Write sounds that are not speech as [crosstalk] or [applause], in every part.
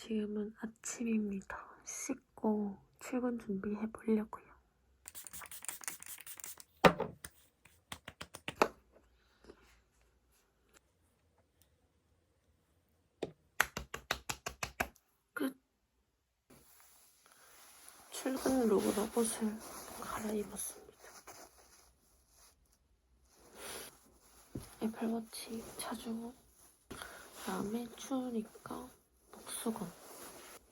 지금은 아침입니다. 씻고 출근 준비해 보려고요. 끝. 출근 룩으로 옷을 갈아입었습니다. 애플워치 차주고 그다음에 추우니까 복 수건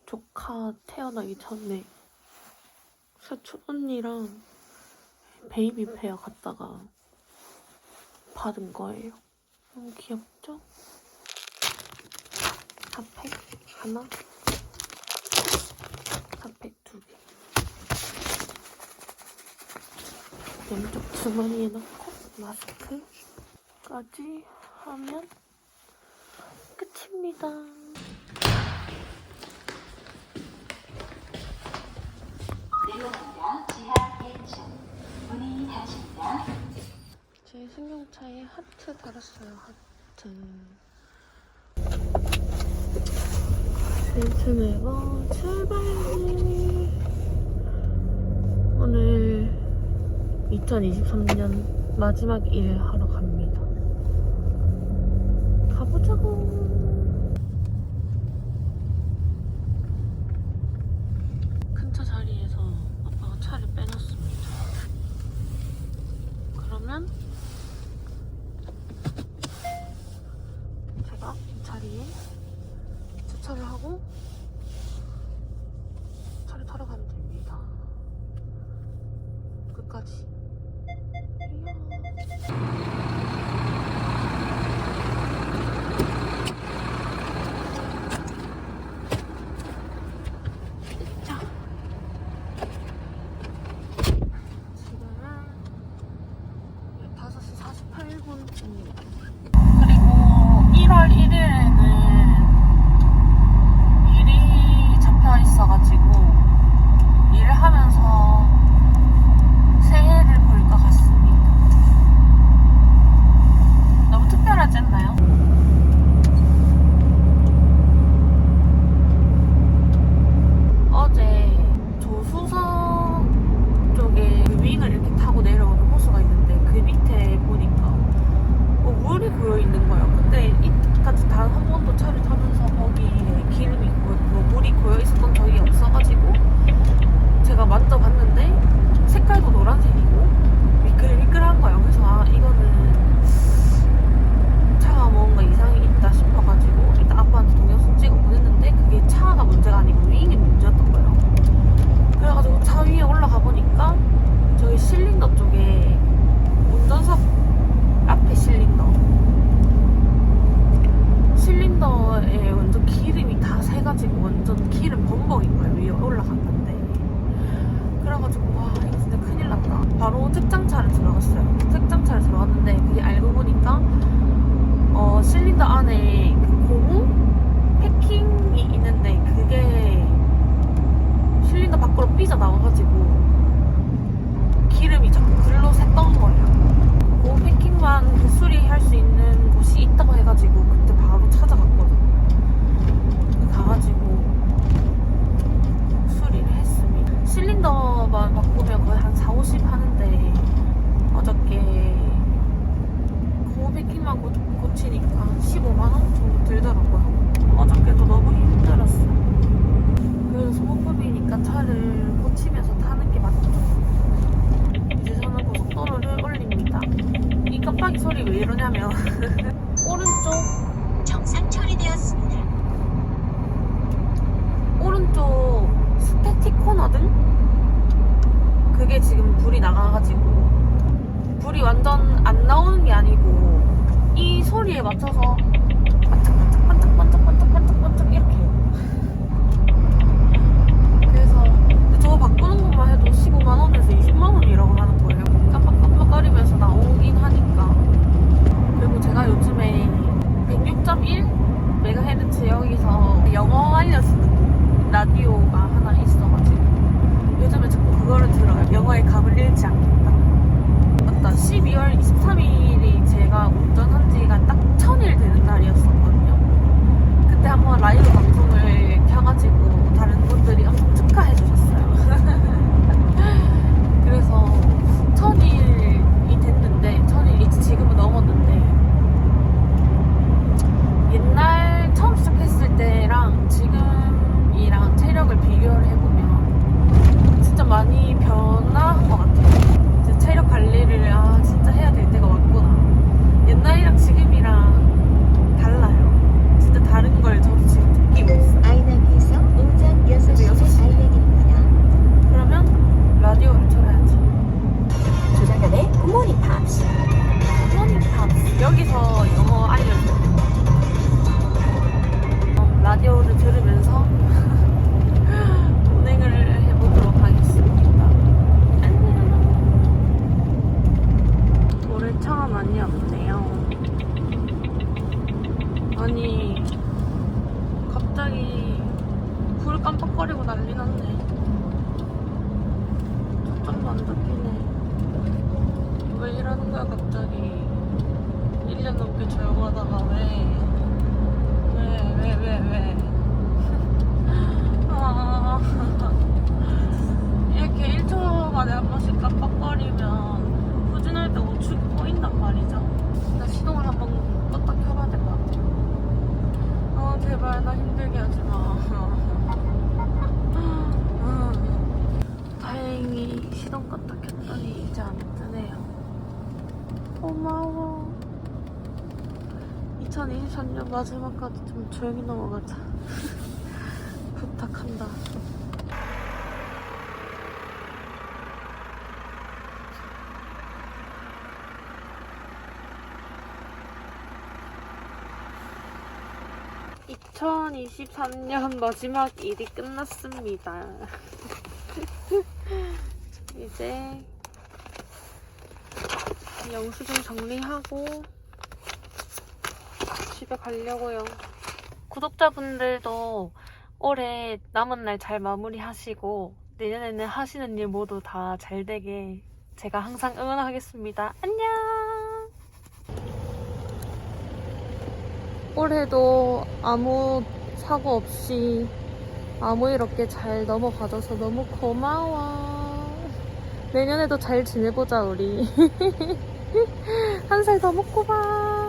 조카 태어나기 전에 사촌 언니랑 베이비 페어 갔다가 받은 거예요. 너무 귀엽죠? 핫팩 하나, 핫팩 두 개. 왼쪽 주머니에 넣고 마스크까지 하면 끝입니다. 내려갑니다. 지하 1층. 문이 닫힙니다. 제 승용차에 하트 달았어요. 하트. 벤츠네가 출발. 오늘 2023년 마지막 일 하러 갑니다. 가보자고. 큰 차 자리에서 아빠가 차를 빼놨습니다. 그러면 제가 이 자리에 주차를 하고 차를 타러 가면 됩니다. 끝까지. 지금은 5시 48분입니다. 그리고 1월 1일에는 일이 잡혀 있어가지고 일을 하면서 새해를 볼 것 같습니다. 너무 특별하지 않나요? 어제 조수석 쪽에 그 윙을 이렇게 타고 내려오는 호수가 있는데 그 밑에 보니까 뭐 물이 고여 있는 거예요. 근데 이때까지 단 한 번도 차를 타면서 거기에 기름이 고, 뭐 물이 고여 있었던 적이 없어가지고 제가 만져봤는데 색깔도 노란색이고 미끌미끌한 거예요. 그래서 아 이거는 차가 뭔가 이상이 있다 싶어가지고 일단 아빠한테 동영상 찍어 보냈는데 그게 차가 문제가 아니고 윙이 문제였던 거예요. 그래가지고 차 위에 올라가 보니까 저기 실린더 쪽에 운전석 앞에 실린더 실린더에 완전 기름이 다 새가지고 완전 기름 범벅인 거예요 위에 올라갔는데 그래가지고 와 이거 진짜 큰일 났다 바로 특장차를 들어갔어요 특장차를 들어갔는데 그게 알고 보니까 어 실린더 안에 그 고무 패킹이 있는데 그게 실린더 밖으로 삐져나와가지고 기름이 자꾸 글로 샜던 거예요 고 패킹만 그 수리할 수 있는 곳이 있다고 해가지고 그때 바로 찾아갔거든. 가가지고 수리를 했습니다. 실린더만 바꾸면 거의 한 4, 50 하는데 어저께 고 패킹만 고, 고치니까 15만 원 정도 들더라고요. 어저께도 너무 힘들었어. 그래서 소모품이니까 차를 고치면서 타는 게 맞죠. 이제 저는 고속도로를 올립니다. 이 깜빡이 소리 왜 이러냐면 [laughs] 오른쪽 정상 처리되었습니다. 오른쪽 스태틱 코너등 그게 지금 불이 나가가지고 불이 완전 안 나오는 게 아니고 이 소리에 맞춰서 반짝반짝 반짝 반짝 반짝 반짝 이렇게 해요. 그래서 저거 바꾸는 것만 해도 15만 원에서 20만 원이라고 하는 거예요. 제가 운전한 지가 딱 천일 되는 날이었었거든요. 그때 한번 라이브 방송을 켜가지고 다른 분들이 엄청 축하해 주셨어요. 여기서 거야 갑자기 1년 넘게 조용하다가 왜 왜, 왜, 왜, 왜. [laughs] 아, 이렇게 1초 만에 한 번씩 깜빡거리면 후진할 때 우측이 보인단 말이죠. 나 시동을 한번 껐다 켜봐야 될 것 같아요. 아, 제발 나 힘들게 하지 마. [laughs] 다행히 시동 껐다 켰더니 이제 안 뜨네요. 고마워. 2023년 마지막까지 좀 조용히 넘어가자. [laughs] 부탁한다. (2023년) 마지막 일이 끝났습니다 [laughs] 이제 영수증 정리하고 집에 가려고요. 구독자분들도 올해 남은 날 잘 마무리하시고 내년에는 하시는 일 모두 다 잘 되게 제가 항상 응원하겠습니다. 안녕! 올해도 아무 사고 없이 아무 일 없게 잘 넘어가줘서 너무 고마워. 내년에도 잘 지내보자, 우리. [laughs] 한 살 더 먹고 봐.